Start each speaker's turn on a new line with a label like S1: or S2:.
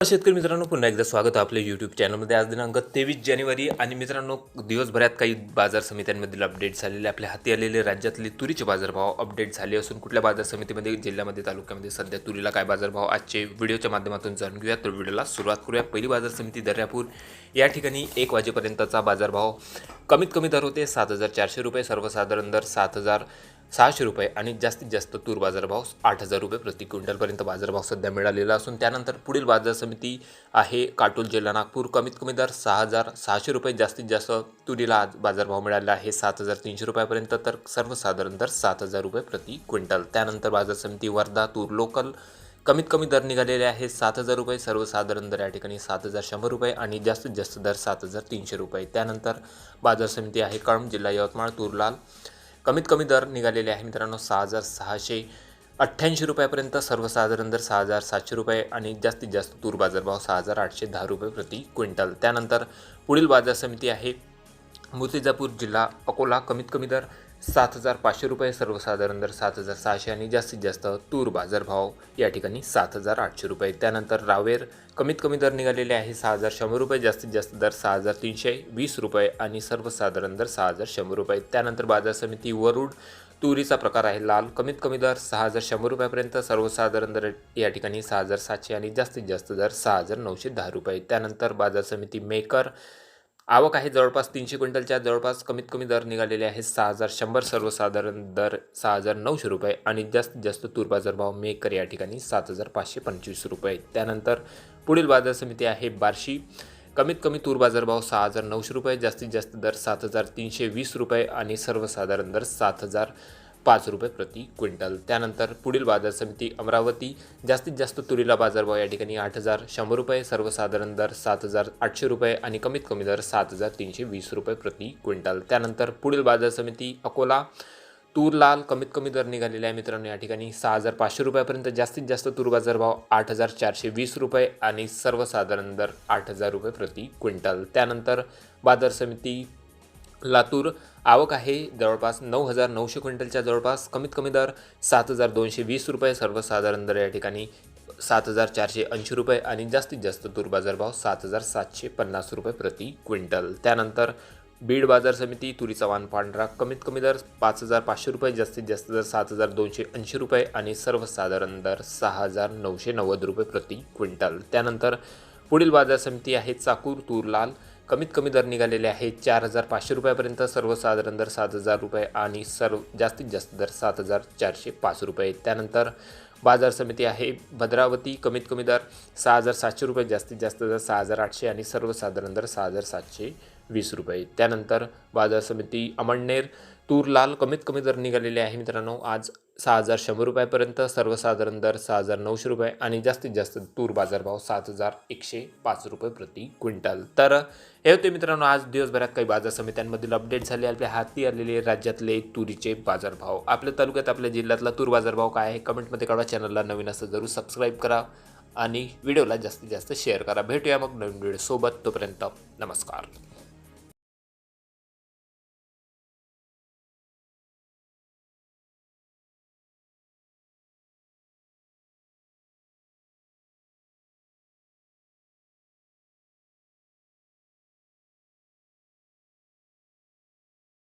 S1: शेतकरी मित्रांनो पुन्हा एकदा स्वागत आहे आपल्या यूट्यूब चॅनलमध्ये आज दिनांक तेवीस जानेवारी आणि मित्रांनो दिवसभरात काही बाजार समित्यांमधील अपडेट झालेले आपल्या हाती आलेले राज्यातले तुरीचे बाजारभाव अपडेट झाले असून कुठल्या बाजार समितीमध्ये जिल्ह्यामध्ये तालुक्यामध्ये सध्या तुरीला काय बाजारभाव आजचे व्हिडिओच्या माध्यमातून जाणून घेऊया. तर व्हिडिओला सुरुवात करूया. पहिली बाजार समिती दर्यापूर या ठिकाणी एक वाजेपर्यंतचा बाजारभाव कमीत कमी दर होते सात हजार चारशे रुपये सर्वसाधारण दर सात हजार सहाशे रुपये आणि जास्तीत जास्त तूर बाजारभाव आठ हजार रुपये प्रति क्विंटलपर्यंत बाजारभाव सध्या मिळालेला असून त्यानंतर पुढील बाजार समिती आहे काटोल जिल्हा नागपूर. कमीत कमी दर सहा हजार सहाशे रुपये जास्तीत जास्त तुरीला आज बाजारभाव मिळाला आहे सात हजार तीनशे रुपयापर्यंत तर सर्वसाधारण दर सात हजार रुपये प्रति क्विंटल. त्यानंतर बाजार समिती वर्धा तूर लोकल कमीत कमी दर निघालेले आहे सात हजार रुपये सर्वसाधारण दर या ठिकाणी सात हजार शंभर रुपये आणि जास्तीत जास्त दर सात हजार तीनशे रुपये. त्यानंतर बाजार समिती आहे कळंब जिल्हा यवतमाळ तूरलाल कमीत कमी दर निघालेले आहे. मित्रांनो सहा हजार सहाशे अठ्ठ्याऐंशी रुपयापर्यंत सर्वसाधारण दर सहा हजार सातशे रुपये आणि जास्तीत जास्त तूर बाजारभाव सहा हजार आठशे दहा रुपये प्रति क्विंटल. त्यानंतर पुढील बाजार समिती आहे. मुर्तिजापूर जिल्हा अकोला कमीत कमी दर सात हजार पाचशे रुपये सर्वसाधारण दर सात हजार सहाशे आणि जास्तीत जास्त तूर बाजारभाव या ठिकाणी सात हजार आठशे रुपये. त्यानंतर रावेर कमीत कमी दर निघालेले आहे सहा हजार शंभर रुपये जास्तीत जास्त दर सहा हजार तीनशे वीस रुपये आणि सर्वसाधारण दर सहा हजार शंभर रुपये. त्यानंतर बाजार समिती वरुड तुरीचा प्रकार आहे लाल कमीत कमी दर सहा हजार शंभर रुपयापर्यंत सर्वसाधारण दर या ठिकाणी सहा हजार सातशे आणि जास्तीत जास्त दर सहा हजार नऊशे दहा रुपये. त्यानंतर बाजार समिती मेकर आवक आहे जवळपास तीनशे क्विंटलच्या जवळपास कमीत कमी दर निघालेले आहे सहा हजार शंभर सर्वसाधारण दर सहा हजार नऊशे रुपये आणि जास्तीत जास्त तूर बाजारभाव मेकर या ठिकाणी सात हजार पाचशे पंचवीस रुपये. त्यानंतर पुढील बाजार समिती आहे बार्शी. कमीत कमी तूर बाजारभाव सहा हजार नऊशे रुपये जास्तीत जास्त दर सात हजार तीनशे वीस रुपये आणि सर्वसाधारण दर सात हजार पाच रुपये प्रति क्विंटल. त्यानंतर पुढील बाजार समिती अमरावती जास्तीत जास्त तुरीला बाजारभाव या ठिकाणी आठ हजार शंभर रुपये सर्वसाधारण दर सात हजार आठशे रुपये आणि कमीत कमी दर सात हजार तीनशे वीस रुपये प्रति क्विंटल. त्यानंतर पुढील बाजार समिती अकोला तूर लाल कमीत कमी दर निघालेले आहे मित्रांनो या ठिकाणी सहा हजार पाचशे रुपयापर्यंत जास्तीत जास्त तूर बाजारभाव आठ हजार चारशे वीस रुपये आणि सर्वसाधारण दर आठ हजार रुपये प्रति क्विंटल. त्यानंतर बाजार समिती लातूर आवक आहे जवळपास नऊ हजार नऊशे क्विंटलच्या जवळपास. कमीत कमी दर सात हजार दोनशे वीस रुपये सर्वसाधारण दर या ठिकाणी सात हजार चारशे ऐंशी रुपये आणि जास्तीत जास्त तूर बाजारभाव सात हजार सातशे पन्नास रुपये प्रति क्विंटल. त्यानंतर बीड बाजार समिती तुरीचा वाण पांढरा कमीत कमी दर पाच हजार पाचशे रुपये जास्तीत जास्त दर सात हजार दोनशे ऐंशी रुपये आणि सर्वसाधारण दर सहा हजार नऊशे नव्वद रुपये प्रति क्विंटल. त्यानंतर पुढील बाजार समिती आहे चाकूर तूर लाल कमीत कमी दर निघालेले आहे चार हजार पाचशे रुपयापर्यंत सर्वसाधारण दर सात हजार रुपये आणि सर्व जास्तीत जास्त दर सात हजार चारशे पाच रुपये. त्यानंतर बाजार समिती आहे भद्रावती कमीत कमी दर सहा हजार सातशे रुपये जास्तीत जास्त दर सहा हजार आठशे आणि सर्वसाधारण दर सहा हजार सातशे वीस रुपये. त्यानंतर बाजार समिती अमळनेर तूर लाल कमीत कमी दर निघालेले आहे मित्रांनो. आज सहा हजार शंभर रुपयापर्यंत सर्वसाधारण दर सहा हजार नऊशे रुपये आणि जास्तीत जास्त तूर बाजारभाव सात हजार एकशे पाच रुपये प्रति क्विंटल. तर हे होते मित्रांनो आज दिवसभरात काही बाजार समित्यांमधील अपडेट झाले. आपल्या हाती आलेले राज्यातले तुरीचे बाजारभाव. आपल्या तालुक्यात आपल्या जिल्ह्यातला तूर बाजारभाव काय आहे? कमेंटमध्ये कळवा. चॅनलला नवीन असं जरूर सबस्क्राईब करा आणि व्हिडिओला जास्तीत जास्त शेअर करा. भेटूया मग नवीन व्हिडिओसोबत तोपर्यंत नमस्कार.